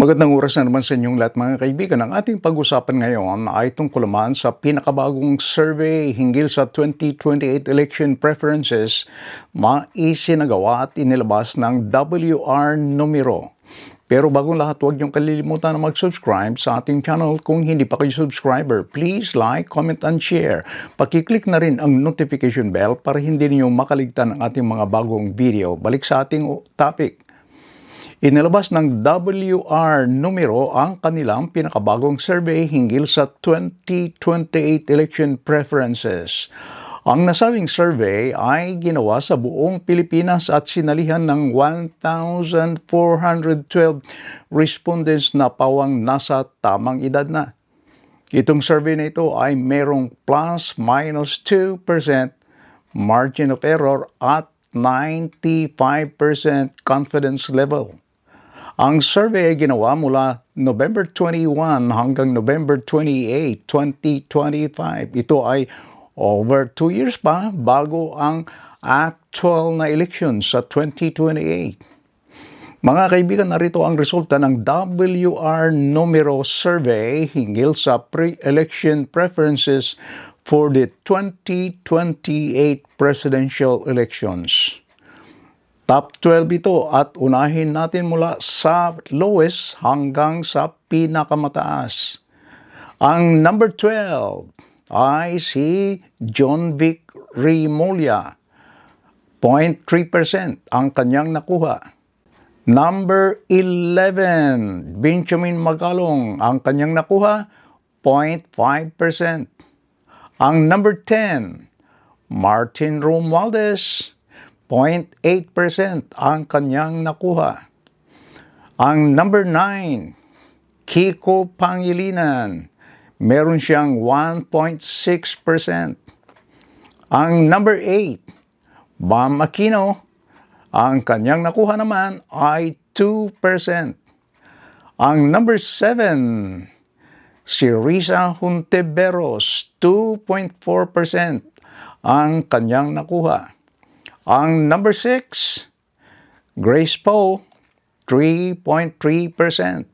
Magandang oras na naman sa inyong lahat mga kaibigan. Ang ating pag-usapan ngayon ay tungkol naman sa pinakabagong survey hinggil sa 2028 election preferences maisinagawa at inilabas ng WR numero. Pero bagong lahat, huwag niyong kalilimutan na mag-subscribe sa ating channel. Kung hindi pa kayo subscriber, please like, comment, and share. Pakiclick na rin ang notification bell para hindi niyo makaligtan ang ating mga bagong video. Balik sa ating topic. Inilabas ng WR numero ang kanilang pinakabagong survey hinggil sa 2028 election preferences. Ang nasabing survey ay ginawa sa buong Pilipinas at sinalihan ng 1,412 respondents na pawang nasa tamang edad na. Itong survey na ito ay merong plus minus 2% margin of error at 95% confidence level. Ang survey ay ginawa mula November 21 hanggang November 28, 2025. Ito ay over 2 years pa bago ang actual na election sa 2028. Mga kaibigan, narito ang resulta ng WR numero survey hinggil sa pre-election preferences for the 2028 presidential elections. Top 12 ito at unahin natin mula sa lowest hanggang sa pinakamataas. Ang number 12 ay si John Vic Rimulya. 0.3% ang kanyang nakuha. Number 11, Benjamin Magalong. Ang kanyang nakuha, 0.5%. Ang number 10, Martin Romualdez, 0.8% ang kanyang nakuha. Ang number 9, Kiko Pangilinan, meron siyang 1.6%. Ang number 8, Bam Aquino, ang kanyang nakuha naman ay 2%. Ang number 7, si Risa Hunteberos, 2.4% ang kanyang nakuha. Ang number 6, Grace Poe, 3.3%.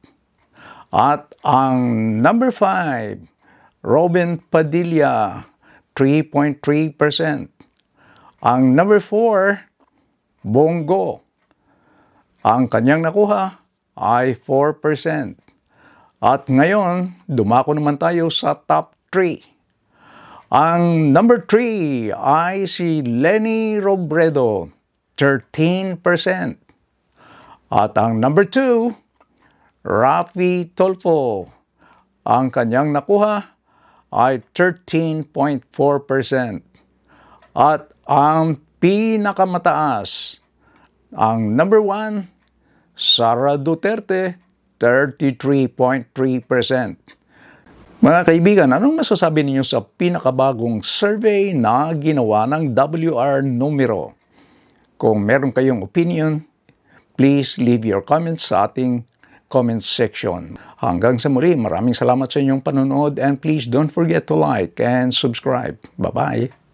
At ang number 5, Robin Padilla, 3.3%. Ang number 4, Bongo. Ang kanyang nakuha ay 4%. At ngayon, dumako naman tayo sa top 3. Ang number 3 ay si Lenny Robredo, 13%. At ang number 2, Rafi Tolfo. Ang kanyang nakuha ay 13.4%. At ang pinakamataas, ang number 1, Sara Duterte, 33.3%. Mga kaibigan, anong masasabi ninyo sa pinakabagong survey na ginawa ng WR numero? Kung meron kayong opinion, please leave your comments sa ating comment section. Hanggang sa muli, maraming salamat sa inyong panonood and please don't forget to like and subscribe. Bye-bye!